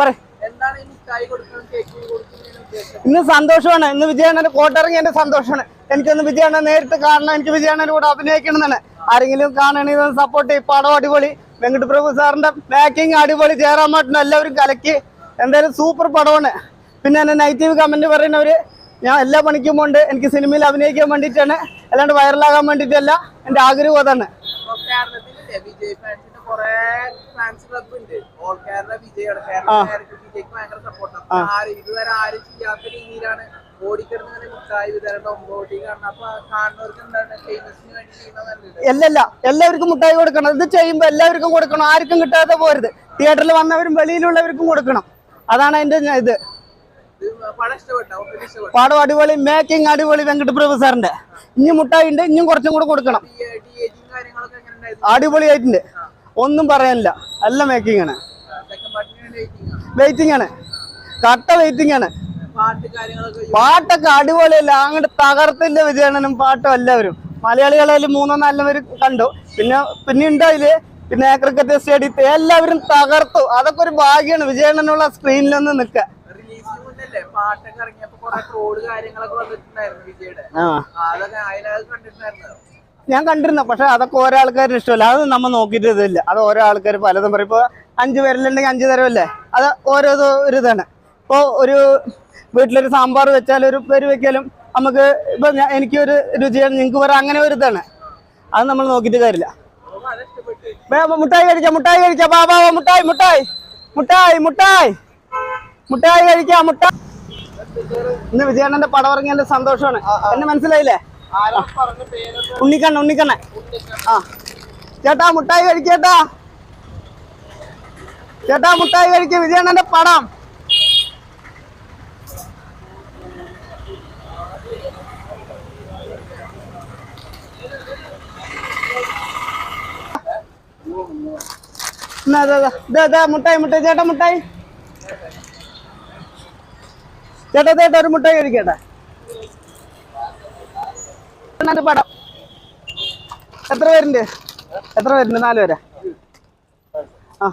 പറ ഇന്ന് സന്തോഷമാണ്. ഇന്ന് വിജയണ്ണന് കോട്ടിറങ്ങി എന്റെ സന്തോഷമാണ്. എനിക്കൊന്ന് വിജയണ്ണൻ നേരിട്ട് കാണണം. എനിക്ക് വിജയണ്ണന്റെ കൂടെ അഭിനയിക്കണമെന്നാണ്. ആരെങ്കിലും കാണണമെങ്കിൽ സപ്പോർട്ട് ചെയ്യും. പടം അടിപൊളി. വെങ്കട്ട് പ്രഭു സാറിന്റെ പാക്കിങ് അടിപൊളി. ജയറാമാട്ടിന് എല്ലാവരും കലക്കി. എന്തായാലും സൂപ്പർ പടമാണ്. പിന്നെ എന്നെ നെഗറ്റീവ് കമന്റ് പറയുന്നവര് ഞാൻ എല്ലാ പണിക്കും കൊണ്ട് എനിക്ക് സിനിമയിൽ അഭിനയിക്കാൻ വേണ്ടിയിട്ടാണ്. അല്ലാണ്ട് വൈറലാകാൻ വേണ്ടിയിട്ടല്ല. എന്റെ ആഗ്രഹം അതാണ്. ഫാൻസ് ക്ലബ് ഉണ്ട്. ഓൾ കേരള വിജയാണ്. കേരളക്കാർക്ക് വിജയ്ക്ക് ഭയങ്കര സപ്പോർട്ടാണ് ആരും ഇതുവരെ ആരും ചെയ്യാത്ത രീതിയിലാണ് ഓടിക്കിടന്ന് ഇങ്ങനെ മിഠായി വിതരണം ഒമ്പോട്ടി കാണണം അപ്പൊ കാണുന്നവർക്ക് എന്താണ് ഫേമസിന് വേണ്ടി ചെയ്യുന്നതല്ലേ അല്ലല്ല എല്ലാവർക്കും മുട്ടായി കൊടുക്കണം. ഇത് ചെയ്യുമ്പോ എല്ലാവർക്കും കൊടുക്കണം. ആർക്കും കിട്ടാതെ പോരുത്. തിയേറ്ററിൽ വന്നവരും വെളിയിലുള്ളവർക്കും കൊടുക്കണം. അതാണ് അതിന്റെ ഇത്. പടം അടിപൊളി മേക്കിംഗ് അടിപൊളി വെങ്കട്ട് പ്രഭു സാറിന്റെ. ഇനി മുട്ടായി ഉണ്ട് ഇനിയും കുറച്ചും കൂടെ കൊടുക്കണം. അടിപൊളിയായിട്ടുണ്ട്. ഒന്നും പറയാനില്ല. നല്ല മേക്കിംഗ് ആണ്. വെയിറ്റിംഗ് ആണ്. കട്ട വെയിറ്റിംഗ് ആണ്. പാട്ടൊക്കെ അടിപൊളിയല്ല? അങ്ങോട്ട് തകർത്തില്ല വിജയണ്ണനും പാട്ടും എല്ലാവരും. മലയാളികളായാലും മൂന്നോ നാലോ പേര് കണ്ടു. പിന്നെ പിന്നെ ഉണ്ടായിൽ പിന്നെ ക്രിക്കറ്റ് സ്റ്റേഡിയത്തിൽ എല്ലാവരും തകർത്തു. അതൊക്കെ ഒരു ഭാഗ്യമാണ് വിജയണ്ണനുള്ള സ്ക്രീനിലൊന്ന് നിക്ക പാട്ടൊക്കെ ഇറങ്ങിയപ്പോ കുറെ ട്രോൾ കാര്യങ്ങളൊക്കെ വന്നിട്ടുണ്ടായിരുന്നു വിജയുടെ. അതൊക്കെ അതിനകത്ത് കണ്ടിട്ടുണ്ടായിരുന്നു? ഞാൻ കണ്ടിരുന്നു പക്ഷെ അതൊക്കെ ഓരോ ആൾക്കാരും ഇഷ്ടമല്ല. അത് നമ്മൾ നോക്കിയിട്ട് ഇതില്ല. അത് ഓരോ ആൾക്കാർ പലതും പറയും. ഇപ്പോൾ അഞ്ച് പേരിലുണ്ടെങ്കിൽ അഞ്ച് തരമല്ലേ? അത് ഓരോ ഒരു ഇതാണ്. ഇപ്പോൾ ഒരു വീട്ടിലൊരു സാമ്പാർ വെച്ചാൽ ഒരു പേര് വെക്കാലും നമുക്ക് ഇപ്പം എനിക്കൊരു രുചിയാണ്. നിങ്ങൾക്ക് പറയാം അങ്ങനെ ഒരു ഇതാണ്. അത് നമ്മൾ നോക്കിയിട്ട് കാര്യമില്ല. മുട്ടായി കഴിക്കാം മുട്ടായി കഴിക്കാം. ബാ ബാ ബാ, മുട്ടായി മുട്ടായി. മുട്ടായി മുട്ടായി. മുട്ടായി കഴിക്കാം മുട്ടായി. ഇന്ന് വിജയണ്ണന്റെ പടം ഇറങ്ങിയതിന്റെ സന്തോഷമാണ്. എന്നെ മനസ്സിലായില്ലേ? ഉണ്ണിക്കണ്ണ ഉണ്ണിക്കണ്ണ ആ. ചേട്ടാ മുട്ടായി കഴിക്കേട്ടാ ചേട്ടാ. മുട്ടായി കഴിക്ക. വിജയണ്ണന്റെ പടം. മുട്ടായി മുട്ടായി. ചേട്ടാ മുട്ടായി. ചേട്ടാ ചേട്ടാ ഒരു മുട്ടായി കഴിക്കട്ടെ അണ്ണന്റെ പടം. എത്ര പേരുണ്ട്? എത്ര പേരുണ്ട്? നാല് പേരാ. ആ.